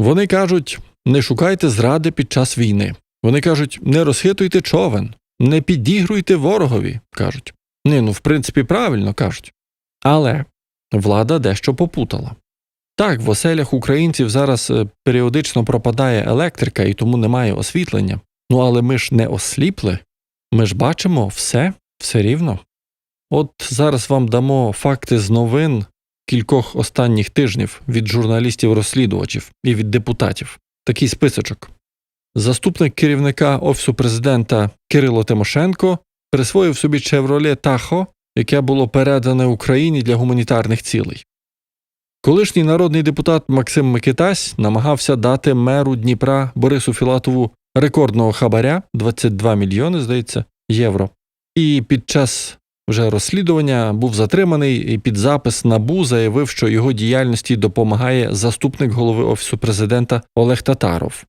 Вони кажуть, не шукайте зради під час війни. Вони кажуть, не розхитуйте човен, не підігруйте ворогові, кажуть. Ні, ну в принципі правильно кажуть. Але влада дещо попутала. Так, в оселях українців зараз е, періодично пропадає електрика і тому немає освітлення. Ну але ми ж не осліпли, ми ж бачимо все, все рівно. От зараз вам дамо факти з новин кількох останніх тижнів від журналістів-розслідувачів і від депутатів. Такий списочок. Заступник керівника Офісу президента Кирило Тимошенко присвоїв собі Chevrolet Tahoe, яке було передане Україні для гуманітарних цілей. Колишній народний депутат Максим Микитась намагався дати меру Дніпра Борису Філатову рекордного хабаря 22 мільйони, здається, євро. І під час вже розслідування був затриманий і під запис НАБУ заявив, що його діяльності допомагає заступник голови Офісу президента Олег Татаров.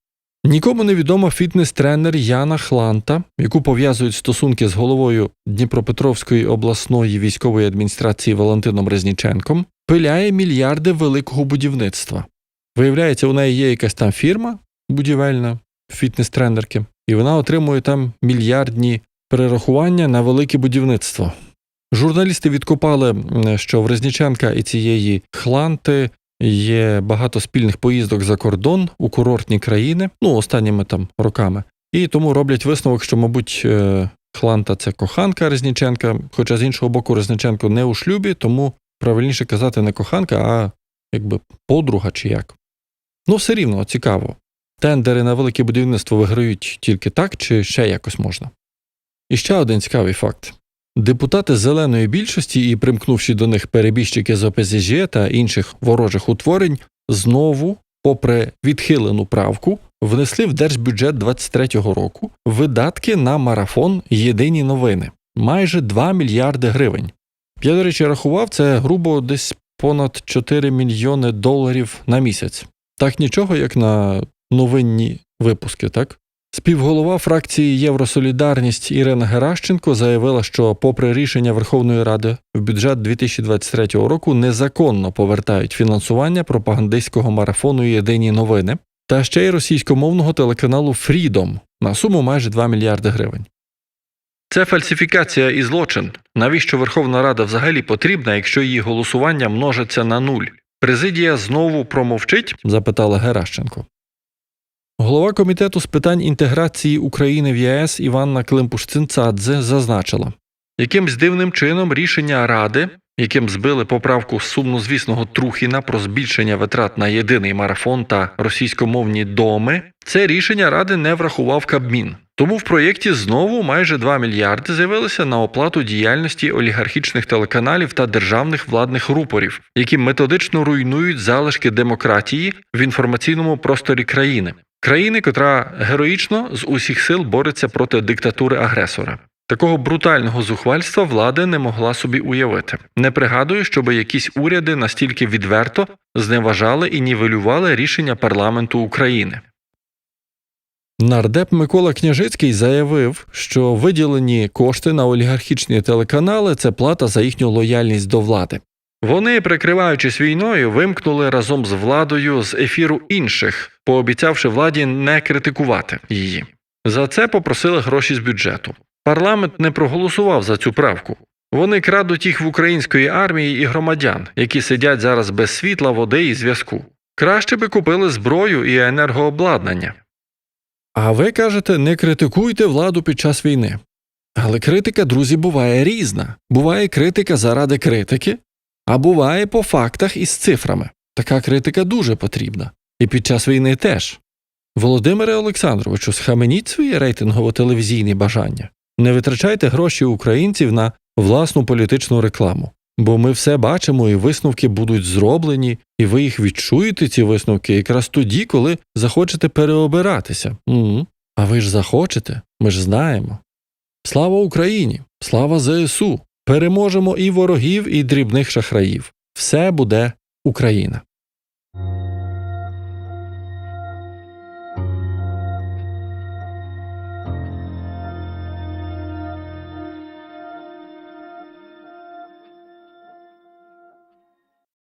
Нікому не відома фітнес-тренер Яна Хланта, яку пов'язують стосунки з головою Дніпропетровської обласної військової адміністрації Валентином Резніченком, пиляє мільярди великого будівництва. Виявляється, у неї є якась там фірма будівельна, фітнес-тренерки, і вона отримує там мільярдні перерахування на велике будівництво. Журналісти відкопали, що в Резніченка і цієї хланти є багато спільних поїздок за кордон у курортні країни, ну останніми там роками, і тому роблять висновок, що, мабуть, е, Хланта це коханка Резніченка, хоча з іншого боку, Резніченко не у шлюбі, тому правильніше казати не коханка, а якби подруга чи як. Ну, все рівно цікаво. Тендери на велике будівництво виграють тільки так, чи ще якось можна. І ще один цікавий факт. Депутати зеленої більшості і примкнувши до них перебіжчики з ОПЗЖ та інших ворожих утворень, знову, попри відхилену правку, внесли в держбюджет 23-го року видатки на марафон Єдині новини майже 2 мільярди гривень. Я, до речі, рахував це грубо десь понад 4 мільйони доларів на місяць. Так нічого, як на новинні випуски, так? Співголова фракції Євросолідарність Ірина Геращенко заявила, що, попри рішення Верховної Ради, в бюджет 2023 року незаконно повертають фінансування пропагандистського марафону Єдині новини та ще й російськомовного телеканалу Freedom на суму майже 2 мільярди гривень. Це фальсифікація і злочин. Навіщо Верховна Рада взагалі потрібна, якщо її голосування множиться на нуль? Президія знову промовчить? запитала Геращенко. Голова комітету з питань інтеграції України в ЄС Іванна Климпуш-Цинцадзе зазначила, якимсь дивним чином рішення Ради, яким збили поправку сумнозвісного Трухіна про збільшення витрат на єдиний марафон та російськомовні доми, це рішення Ради не врахував Кабмін. Тому в проєкті знову майже 2 мільярди з'явилися на оплату діяльності олігархічних телеканалів та державних владних рупорів, які методично руйнують залишки демократії в інформаційному просторі країни. Країни, котра героїчно з усіх сил бореться проти диктатури агресора. Такого брутального зухвальства влада не могла собі уявити. Не пригадую, щоб якісь уряди настільки відверто зневажали і нівелювали рішення парламенту України. Нардеп Микола Княжицький заявив, що виділені кошти на олігархічні телеканали це плата за їхню лояльність до влади. Вони, прикриваючись війною, вимкнули разом з владою з ефіру інших, пообіцявши владі не критикувати її. За це попросили гроші з бюджету. Парламент не проголосував за цю правку. Вони крадуть їх в української армії і громадян, які сидять зараз без світла, води і зв'язку. Краще би купили зброю і енергообладнання. А ви кажете, не критикуйте владу під час війни. Але критика, друзі, буває різна. Буває критика заради критики, а буває по фактах і з цифрами. Така критика дуже потрібна. І під час війни теж. Володимире Олександровичу, схаменіть свої рейтингово-телевізійні бажання. Не витрачайте гроші українців на власну політичну рекламу. Бо ми все бачимо, і висновки будуть зроблені, і ви їх відчуєте, ці висновки, якраз тоді, коли захочете переобиратися. Угу. А ви ж захочете, ми ж знаємо. Слава Україні! Слава ЗСУ! Переможемо і ворогів, і дрібних шахраїв. Все буде Україна.